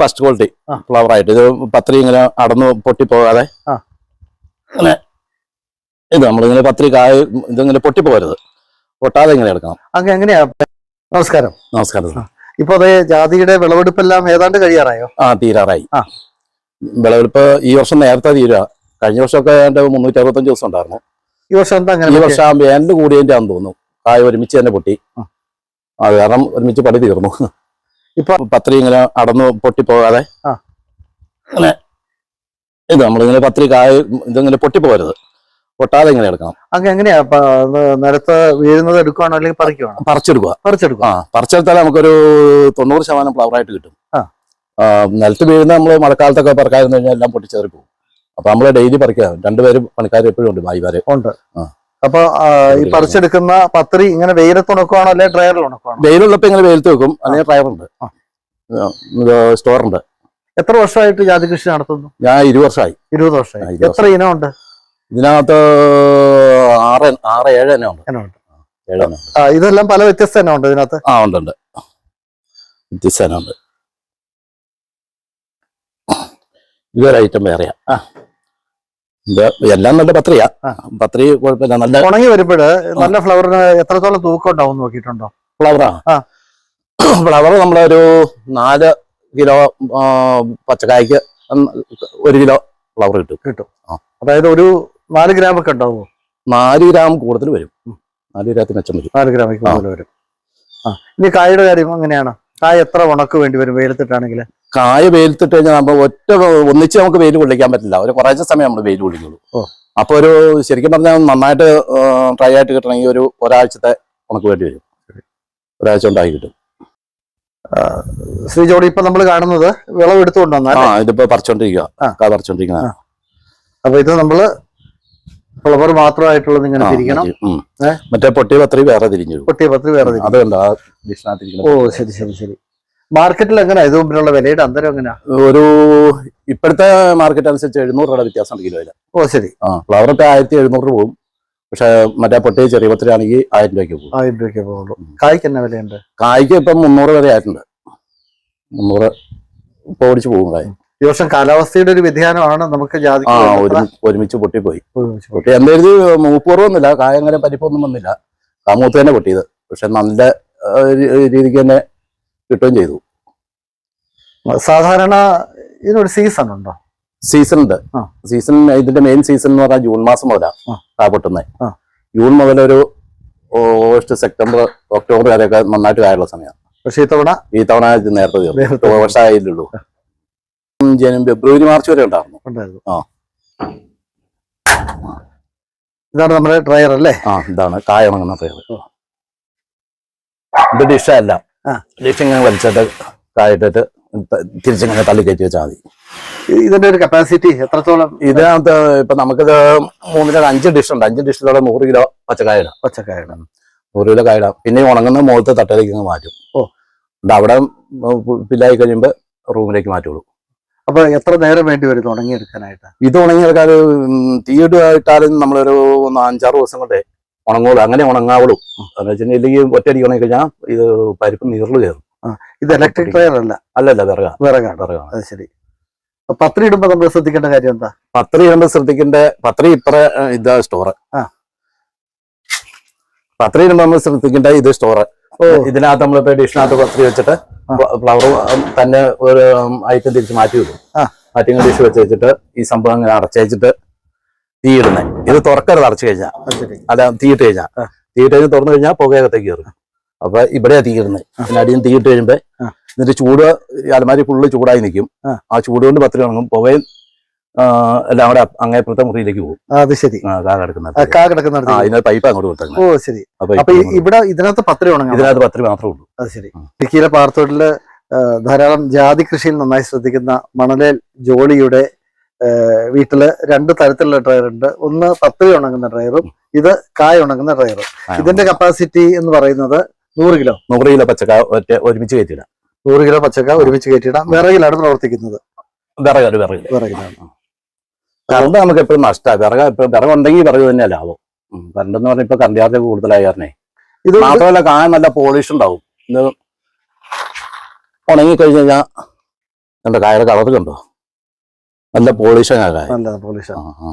First quality. Flower ആയിട്ട്. ഇത് പത്രി ഇങ്ങനെ അടന്ന് പൊട്ടിപ്പോകാതെ. ആ. ഇങ്ങനെ ഇത് നമ്മളിങ്ങനെ പത്രി കായ ഇതിങ്ങനെ പൊട്ടിപ്പോകരുത്. പൊട്ടാതെ ഇങ്ങനെ എടുക്കണം. അങ്ങനെ എങ്ങനെയാ? നമസ്കാരം. നമസ്കാരം. ഇപ്പൊ അതേ ജാതിയുടെ വിളവെടുപ്പെല്ലാം ഏതാണ്ട് കഴിയാറായോ? ആ തീരാറായി. ആ. വിളവെടുപ്പ് ഈ വർഷം നേരത്തെ തീരുക കഴിഞ്ഞ വർഷമൊക്കെ എന്റെ മുന്നൂറ്റി അറുപത്തഞ്ച് ദിവസം ഉണ്ടായിരുന്നു. ഈ വർഷം എന്താ അങ്ങനെ ഈ വർഷം ആകുമ്പോൾ എന്റെ കൂടിയതിന്റെ ആണെന്ന് തോന്നുന്നു. കായ ഒരുമിച്ച് തന്നെ പൊട്ടി. ആ. അത് കാരണം ഒരുമിച്ച് പടി തീർന്നു. ഇപ്പൊ പത്രി ഇങ്ങനെ അടന്നു പൊട്ടിപ്പോകാതെ. ആ. ഇങ്ങനെ ഇത് നമ്മളിങ്ങനെ പത്രി കായ ഇതിങ്ങനെ പൊട്ടിപ്പോകരുത്. പൊട്ടാതെ ഇങ്ങനെ എടുക്കണം. അങ്ങനെ എങ്ങനെയാ? നിലത്ത് വീഴുന്നത് എടുക്കുവാണോ അല്ലെങ്കിൽ പറിക്കുവാണോ? പറിച്ചെടുക്കുക. പറിച്ചെടുക്കുക. ആ പറിച്ചെടുത്താലേ നമുക്കൊരു തൊണ്ണൂറ് ശതമാനം ഫ്ലവറായിട്ട് കിട്ടും. നിലത്ത് വീഴുന്ന നമ്മൾ മഴക്കാലത്തൊക്കെ പറിക്കാതിരുന്നു കഴിഞ്ഞാൽ എല്ലാം പൊട്ടിച്ചേറി പോകും അപ്പൊ നമ്മൾ ഡെയിലി പറിക്കാം രണ്ടുപേരും പണിക്കാർ എപ്പോഴും ഉണ്ട് ഭായിമാര്. ഉണ്ട്. അപ്പൊ ഈ പറിച്ചെടുക്കുന്ന പത്രി ഇങ്ങനെ വെയിലത്ത് ഉണക്കുവാണോ അല്ലെങ്കിൽ ഡ്രയറിൽ ഉണക്കുവാണോ? വെയിലുള്ളപ്പോ ഇങ്ങനെ വെയിലത്ത് വെക്കും. അല്ലെങ്കിൽ ഡ്രൈവറുണ്ട് ആ. സ്റ്റോറുണ്ട്. എത്ര വർഷമായിട്ട് ജാതി കൃഷി നടത്തുന്നു? ഞാൻ ഇരു വർഷമായി. ഇരുപത് വർഷമായി. ഇരുപത് എത്ര ഇനമുണ്ട്? ഇതിനകത്ത് ആറ് ആറ് ഏഴ് ഇനം ഉണ്ട് ഇനമുണ്ട്. ആ ഇതെല്ലാം പല വ്യത്യസ്ത ഇനമുണ്ട് ഇതിനകത്ത്? ആ ഉണ്ട് ഉണ്ട്. വ്യത്യസ്തന ഉണ്ട് ഇതൊരു ഐറ്റം വേറെയാ. ആ. എല്ലാം നല്ല പത്രിയാ. പത്രി കുഴപ്പമില്ല. നല്ല ഉണങ്ങി വരുമ്പോഴ് നല്ല ഫ്ലവറിന് എത്രത്തോളം തൂക്കം ഉണ്ടാവും നോക്കിയിട്ടുണ്ടോ? ഫ്ലവറാ. ഫ്ലവർ നമ്മളൊരു നാല് കിലോ പച്ചക്കായ്ക്ക് ഒരു കിലോ ഫ്ലവർ കിട്ടും. കിട്ടും. ആ. അതായത് ഒരു നാല് ഗ്രാം ഒക്കെ ഉണ്ടാവുമോ? നാല് ഗ്രാം കൂടുതൽ വരും. നാല് ഗ്രാമത്തിൽ മെച്ചം വരും നാല് ഗ്രാമിക്ക് കൂടുതൽ വരും. ആ. ഇനി കായയുടെ കാര്യം അങ്ങനെയാണ് കായ എത്ര ഉണക്ക് വേണ്ടി വരും വെയിലത്തിട്ടാണെങ്കിൽ കായ വെയിലത്തിട്ട് കഴിഞ്ഞാൽ നമ്മൾ ഒറ്റ ഒന്നിച്ച് നമുക്ക് വെയിൽ കൊള്ളിക്കാൻ പറ്റില്ല. ഒരു കുറച്ച് സമയം നമ്മൾ വെയിൽ കൊള്ളിക്കുള്ളൂ. അപ്പൊ ഒരു ശരിക്കും പറഞ്ഞാൽ നന്നായിട്ട് ഡ്രൈ ആയിട്ട് കിട്ടണമെങ്കിൽ ഒരു ഒരാഴ്ചത്തെ ഉണക്ക് വേണ്ടി വരും. ഒരാഴ്ച ഉണ്ടാക്കി കിട്ടും. ശ്രീ ജോഡി ഇപ്പൊ നമ്മൾ കാണുന്നത് വിളവെടുത്തുകൊണ്ട് ആ വന്നാൽ ഇതിപ്പോ പറിച്ചോണ്ടിരിക്കുക പറിച്ചോണ്ടിരിക്കുന്ന. അപ്പൊ ഇത് നമ്മൾ ഫ്ലവർ മാത്രമായിട്ടുള്ളത് ഇങ്ങനെ തിരിക്കണം. മറ്റേ, പൊട്ടിയ പത്രി വേറെ തിരിഞ്ഞു പൊട്ടിയ പത്രി വേറെ ഓ ശരി ശരി ശരി. മാർക്കറ്റിൽ എങ്ങനെ? ഇത് മുമ്പിലുള്ള വിലയുടെ അന്തരം എങ്ങനെയാ ഒരു ഇപ്പോഴത്തെ മാർക്കറ്റ് അനുസരിച്ച് എഴുന്നൂറ് രൂപയുടെ വ്യത്യാസമുണ്ട് കിലോയിൽ. ഓ ശരി. ആ ഫ്ലവർ ഇപ്പൊ ആയിരത്തി എഴുന്നൂറ് പോകും പക്ഷെ മറ്റേ പൊട്ടേ ചെറിയ പത്രി ആണെങ്കിൽ ആയിരം രൂപയ്ക്ക് പോകും. ആയിരം രൂപയ്ക്ക് പോകുള്ളൂ. കായ്ക്ക് എന്നാ വിലയുണ്ട്? കായ്ക്ക് ഇപ്പം മുന്നൂറ് വരെ ആയിട്ടുണ്ട്. മുന്നൂറ് ഇപ്പൊ ഓടിച്ചു പോകും കായ്. ഈ വർഷം കാലാവസ്ഥയുടെ ഒരു വ്യതിയാനമാണ് നമുക്ക് ജാതി ആ ഒരു ഒരുമിച്ച് പൊട്ടിപ്പോയി. പൊട്ടി. എന്റെ ഒരു മൂപ്പൂർവൊന്നുമില്ല കായ അങ്ങനെ പരിപ്പൊന്നും വന്നില്ല. ആ മൂത്ത് തന്നെ പൊട്ടിയത്. പക്ഷെ നല്ല ആ, രീ- രീതിക്ക് തന്നെ കിട്ടുകയും ചെയ്തു. സാധാരണ ഇതിനൊരു സീസൺ ഉണ്ടോ സീസൺ ഉണ്ട് സീസൺ ഇതിന്റെ മെയിൻ സീസൺ എന്ന് പറഞ്ഞാൽ ജൂൺ മാസം മുതലാ ആ. കാ പൊട്ടുന്നത്. ജൂൺ മുതൽ ഒരു ഓഗസ്റ്റ് സെപ്റ്റംബർ ഒക്ടോബർ വരെയൊക്കെ നന്നായിട്ട് കായുള്ള സമയമാണ്. പക്ഷേ ഇത്തവണ ഈ തവണ നേരത്തെ തീർന്നു. വർഷമായില്ലുള്ളൂ ജനം ഫെബ്രുവരി മാർച്ച് വരെ ഉണ്ടായിരുന്നു. ഉണ്ടായിരുന്നു. ആ. ഇതാണ് നമ്മുടെ ഡ്രയർ അല്ലേ? ആ ഇതാണ് കായ ഉണങ്ങുന്ന ഫ്ലേവർ ഇത് ഡിഷല്ല അല്ല. ഡിഷ് ഇങ്ങനെ വലിച്ചിട്ട് കായിട്ടിട്ട് തിരിച്ചിങ്ങനെ തള്ളി കയറ്റി വെച്ചാൽ മതി. ഇതിന്റെ ഒരു കപ്പാസിറ്റി എത്രത്തോളം? ഇതിനകത്ത് ഇപ്പൊ നമുക്കിത് മൂന്നില അഞ്ച് ഡിഷ് ഉണ്ട്. അഞ്ച് ഡിഷിലൂടെ നൂറ് കിലോ പച്ചക്കായ ഇടാം പച്ചക്കായാണ് നൂറ് കിലോ കായ ഇടാം പിന്നെ ഉണങ്ങുന്ന മുഖത്ത് തട്ടയിലേക്ക് അങ്ങ് മാറ്റും. ഓ. അവിടെ പില്ലായി കഴിയുമ്പോൾ റൂമിലേക്ക് മാറ്റുള്ളൂ. അപ്പൊ എത്ര നേരം വേണ്ടി വരും ഇത് ഉണങ്ങിയെടുക്കാനായിട്ട്? ഇത് ഉണങ്ങിയെടുക്കാൻ തീയിട്ട് ഇട്ടാലും നമ്മളൊരു അഞ്ചാറ് ദിവസം കൊണ്ടേ ഉണങ്ങുള്ളൂ. അങ്ങനെ ഉണങ്ങാവുള്ളൂ. എന്ന് വെച്ചിട്ടുണ്ടെങ്കിൽ ഒറ്റയടിക്ക് ഉണങ്ങി കഴിഞ്ഞാൽ ഇത് പരിപ്പ് നീറിൽ കയറും. ഇത് ഇലക്ട്രിക് ഡ്രയർ അല്ല. അല്ലല്ല വിറക. വിറകാണ്. വിറകാണ്. അത് ശരി. പത്രി ഇടുമ്പോ നമ്മൾ ശ്രദ്ധിക്കേണ്ട കാര്യം എന്താ? പത്രി ഇടുമ്പോ ശ്രദ്ധിക്കേണ്ട പത്രി ഇത്ര ഇതാ സ്റ്റോറ് ആ. പത്രി ഇടുമ്പോ നമ്മൾ ശ്രദ്ധിക്കേണ്ട ഇത് സ്റ്റോറ് ഓ. ഇതിനകത്ത് നമ്മളിപ്പോ ഡിഷിനകത്ത് പത്രി വെച്ചിട്ട് ഫ്ലവർ തന്നെ ഒരു ഐറ്റം തിരിച്ച് മാറ്റി വിടും. ആ. മാറ്റി ഡിഷ് വെച്ച് വെച്ചിട്ട് ഈ സംഭവം ഇങ്ങനെ അടച്ചേച്ചിട്ട് തീ ഇടുന്നത് ഇത് തുറക്കരുത് അടച്ചു കഴിഞ്ഞാൽ അല്ല തീയിട്ട് കഴിഞ്ഞാൽ. തീയിട്ട് കഴിഞ്ഞ് തുറന്നു കഴിഞ്ഞാൽ പുകയകത്തേക്ക് കയറും. അപ്പൊ ഇവിടെയാ തീ ഇടുന്നത് പിന്നെ അടിയും തീയിട്ട് കഴിയുമ്പോ എന്നിട്ട് ഇതിന്റെ ചൂട് അലമാരി ഫുള്ള് ചൂടായി നിൽക്കും ആ. ചൂട് കൊണ്ട് പത്രി ഉണങ്ങും പുകയും എല്ലാം കൂടെ അങ്ങേപ്പുറത്തെ മുറിയിലേക്ക് പോകും. അത് ശരി. കാ കിടക്കുന്നത് ഇതിനകത്ത് പൈപ്പ് അങ്ങോട്ട് കൊടുത്തത് ഓ ശരി. അപ്പൊ ഇവിടെ ഇതിനകത്ത് പത്രി ഉണങ്ങാം ഇതിനകത്ത് പത്രി മാത്രമേ ഉള്ളൂ. അത് ശരി. ഇടുക്കിയിലെ പാർത്തോട്ടിൽ ധാരാളം ജാതി കൃഷിയിൽ നന്നായി ശ്രദ്ധിക്കുന്ന മണലേൽ ജോളിയുടെ വീട്ടിൽ രണ്ട് തരത്തിലുള്ള ഡ്രയർ ഉണ്ട്. ഒന്ന് പത്രി ഉണങ്ങുന്ന ഡ്രയറും ഇത് കായ ഉണങ്ങുന്ന ഡ്രയറും ഇതിന്റെ കപ്പാസിറ്റി എന്ന് പറയുന്നത് നൂറ് കിലോ. നൂറ് കിലോ പച്ചക്ക ഒറ്റ ഒരുമിച്ച് കയറ്റിടാം നൂറ് കിലോ പച്ചക്ക ഒരുമിച്ച് കയറ്റിയിടാം. വിറകിലാണ് പ്രവർത്തിക്കുന്നത്. വിറക് ഒരു വിറകിൽ. വിറകിലാണ്. കറണ്ട് നമുക്ക് എപ്പോഴും നഷ്ടമാണ് വിറക് ഇപ്പൊ വിറക് ഉണ്ടെങ്കിൽ വിറക് തന്നെ ലാഭം. കറണ്ട് എന്ന് പറഞ്ഞാൽ ഇപ്പൊ കറണ്ട് ചാർജ് കൂടുതലായി കാരണേ. ഇത് മാത്രമല്ല കാണാൻ നല്ല പോളിഷ് ഉണ്ടാവും. ഇത് ഉണങ്ങി കഴിഞ്ഞ് കഴിഞ്ഞാൽ എന്താ കായയുടെ കളർ കണ്ടോ? നല്ല പോളിഷ് കായ. നല്ല പോളിഷ് ആ, ആ.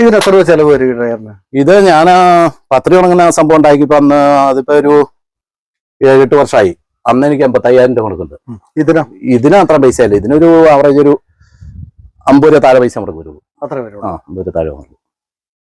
ഇതിന് എത്ര രൂപ ചെലവ് വരും ഡ്രൈവറിന് ഇത് ഞാൻ പത്രി ഉണങ്ങുന്ന സംഭവം ഉണ്ടാക്കിയപ്പോ അന്ന് അതിപ്പോ ഒരു ഏഴെട്ട് വർഷമായി അന്ന് എനിക്ക് എൺപത്തയ്യായിരം രൂപ കൊടുക്കുന്നുണ്ട്. ഇതിനോ? ഇതിന് അത്ര പൈസ അല്ല ഇതിനൊരു ആവറേജ് ഒരു അമ്പത് രൂപ താഴെ പൈസ വരും. അത്ര വരും. ആ അമ്പത് രൂപ താഴെ മുടക്കും